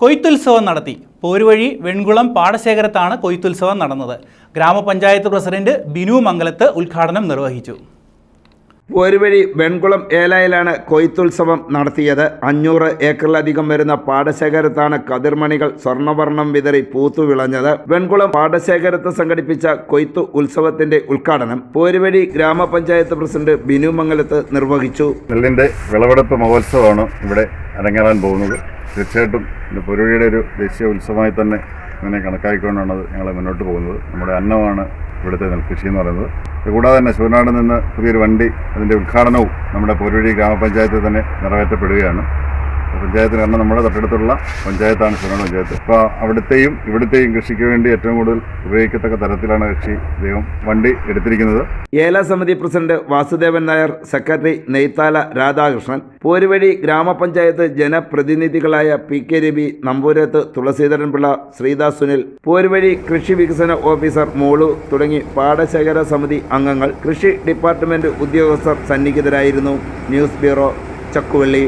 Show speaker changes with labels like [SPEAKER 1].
[SPEAKER 1] കൊയ്ത്തുത്സവം നടത്തി. പോരുവഴി വെൺകുളം പാടശേഖരത്താണ് കൊയ്ത്തുത്സവം നടന്നത്. ഗ്രാമപഞ്ചായത്ത് പ്രസിഡന്റ് ബിനു മംഗലത്ത് ഉദ്ഘാടനം നിർവഹിച്ചു.
[SPEAKER 2] പോരുവഴി വെൺകുളം ഏലായിലാണ് കൊയ്ത്തുത്സവം നടത്തിയത്. അഞ്ഞൂറ് ഏക്കറിലധികം വരുന്ന പാടശേഖരത്താണ് കതിർമണികൾ സ്വർണവർണം വിതറി പൂത്തു വിളഞ്ഞത്. വെൺകുളം പാടശേഖരത്ത് സംഘടിപ്പിച്ച കൊയ്ത്തു ഉത്സവത്തിന്റെ ഉദ്ഘാടനം പോരുവഴി ഗ്രാമപഞ്ചായത്ത് പ്രസിഡന്റ് ബിനു മംഗലത്ത് നിർവഹിച്ചു.
[SPEAKER 3] നെല്ലിന്റെ വിളവെടുപ്പ് മഹോത്സവമാണ് ഇവിടെ അരങ്ങേറാൻ പോകുന്നത്. തീർച്ചയായിട്ടും ഇത് പൊരുവഴിയുടെ ഒരു ദേശീയ ഉത്സവമായി തന്നെ ഇതിനെ കണക്കാക്കിക്കൊണ്ടാണ് ഞങ്ങൾ മുന്നോട്ട് പോകുന്നത്. നമ്മുടെ അന്നമാണ് ഇവിടുത്തെ നെൽകൃഷി എന്ന് പറയുന്നത്. കൂടാതെ തന്നെ ശിവനാട് നിന്ന് പുതിയൊരു വണ്ടി അതിന്റെ ഉദ്ഘാടനവും നമ്മുടെ പൊരുവഴി ഗ്രാമപഞ്ചായത്തിൽ തന്നെ നിറവേറ്റപ്പെടുകയാണ്. പഞ്ചായത്തിന് കാരണം നമ്മുടെ തൊട്ടടുത്തുള്ള പഞ്ചായത്താണ് ശിവനാട് പഞ്ചായത്ത്. അപ്പോൾ അവിടുത്തെയും ഇവിടുത്തെയും കൃഷിക്ക് വേണ്ടി ഏറ്റവും കൂടുതൽ ഉപയോഗിക്കത്തക്ക തരത്തിലാണ് കൃഷി ദൈവം വണ്ടി എടുത്തിരിക്കുന്നത്.
[SPEAKER 2] ഏല സമിതി പ്രസിഡന്റ് വാസുദേവൻ നായർ സെക്രട്ടറി നെയ്ത്താല രാധാകൃഷ്ണൻ പോരുവഴി ഗ്രാമപഞ്ചായത്ത് ജനപ്രതിനിധികളായ പി കെ രവി നമ്പൂരത്ത് തുളസീധരൻ പിള്ള ശ്രീദാസ് സുനിൽ പോരുവഴി കൃഷി വികസന ഓഫീസർ മോളു തുടങ്ങി പാടശേഖര സമിതി അംഗങ്ങൾ കൃഷി ഡിപ്പാർട്ട്മെന്റ് ഉദ്യോഗസ്ഥർ സന്നിഹിതരായിരുന്നു. News bureau Chakkuvally.